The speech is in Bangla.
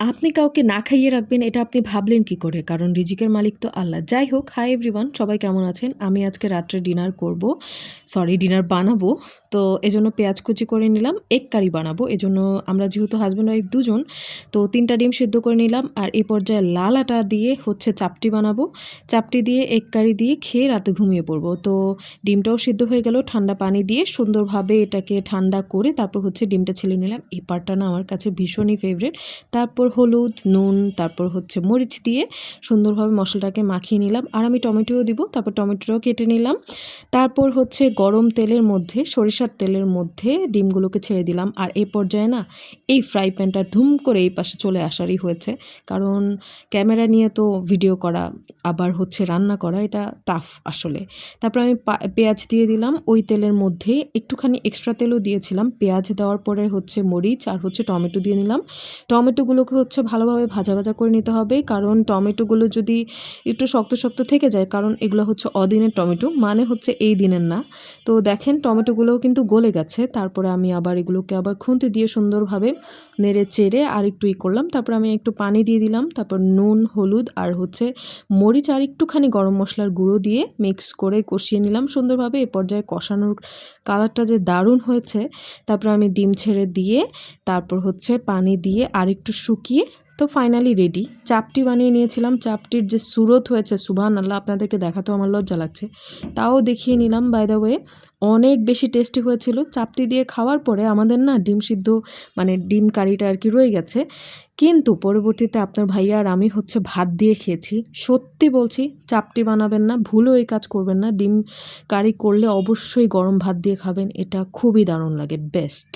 আপনি কাউকে না খাইয়ে রাখবেন এটা আপনি ভাবলেন কি করে? কারণ রিজিকের মালিক তো আল্লাহ। যাই হোক, হাই এভরিওয়ান সবাই কেমন আছেন? আমি আজকে রাত্রে ডিনার করব। সরি ডিনার বানাবো। তো এজন্য পেঁয়াজ কুচি করে নিলাম। এক কারি বানাবো। এজন্য আমরা যেহেতু হাজব্যান্ড ওয়াইফ দুজন, তো ৩ টা ডিম সিদ্ধ করে নিলাম। আর এই পর্যায়ে লাল আটা দিয়ে হচ্ছে চাপটি বানাবো। চাপটি দিয়ে এক কারি দিয়ে খেয়ে রাতে ঘুমিয়ে পড়ব। তো ডিমটাও সিদ্ধ হয়ে গেল ঠান্ডা পানি দিয়ে সুন্দরভাবে এটাকে ঠান্ডা করে তারপর হচ্ছে ডিমটা ছেলে নিলাম। এই পার্টটা না আমার কাছে ভীষণই ফেভারিট। তারপর হলুদ, নুন, তারপর হচ্ছে মরিচ দিয়ে সুন্দরভাবে মশলাটাকে মাখিয়ে নিলাম। আর আমি টমেটোও দিব। তারপর টমেটোটাও কেটে নিলাম। তারপর হচ্ছে গরম তেলের মধ্যে সরিষার তেলের মধ্যে ডিমগুলোকে ছেড়ে দিলাম। আর এই পর্যায়ে না এই ফ্রাই প্যানটা ধুম করে এই পাশে চলে আসারই হয়েছে। কারণ ক্যামেরা নিয়ে তো ভিডিও করা আবার হচ্ছে রান্না করা এটা টাফ আসলে। তারপর আমি পেঁয়াজ দিয়ে দিলাম ওই তেলের মধ্যে একটুখানি এক্সট্রা তেলও দিয়েছিলাম। পেঁয়াজ দেওয়ার পরে হচ্ছে মরিচ আর হচ্ছে টমেটো দিয়ে নিলাম। টমেটোগুলোকে হচ্ছে ভালোভাবে ভাজা ভাজা করে নিতে হবে। কারণ টমেটোগুলো যদি একটু শক্ত শক্ত থেকে যায়, কারণ এগুলো হচ্ছে অদিনের টমেটো মানে হচ্ছে এই দিনের না। তো দেখেন টমেটোগুলোও কিন্তু গলে গেছে। তারপরে আমি আবার এগুলোকে আবার খুন্তি দিয়ে সুন্দরভাবে নেড়ে চেড়ে আর একটু ই করলাম। তারপর আমি একটু পানি দিয়ে দিলাম। তারপর নুন, হলুদ আর হচ্ছে মরিচ আর একটুখানি গরম মশলার গুঁড়ো দিয়ে মিক্স করে কষিয়ে নিলাম সুন্দরভাবে। এ পর্যায়ে কষানোর কালারটা যে দারুণ হয়েছে। তারপর আমি ডিম ছেড়ে দিয়ে তারপর হচ্ছে পানি দিয়ে আর একটু শুকিয়ে তো ফাইনালি রেডি চাপটি বানিয়ে নিয়েছিলাম। চাপটির যে সুরত হয়েছে সুবান আল্লাহ আপনাদেরকে দেখাতেও আমার লজ্জা লাগছে। তাও দেখিয়ে নিলাম বাই দ্য ওয়ে অনেক বেশি টেস্টি হয়েছিল। চাপটি দিয়ে খাওয়ার পরে আমাদের না ডিম সিদ্ধ মানে ডিম কারিটা আর কি রয়ে গেছে। কিন্তু পরবর্তীতে আপনার ভাইয়া আর আমি হচ্ছে ভাত দিয়ে খেয়েছি। সত্যি বলছি, চাপটি বানাবেন না, ভুলও এই কাজ করবেন না। ডিম কারি করলে অবশ্যই গরম ভাত দিয়ে খাবেন। এটা খুবই দারুণ লাগে বেস্ট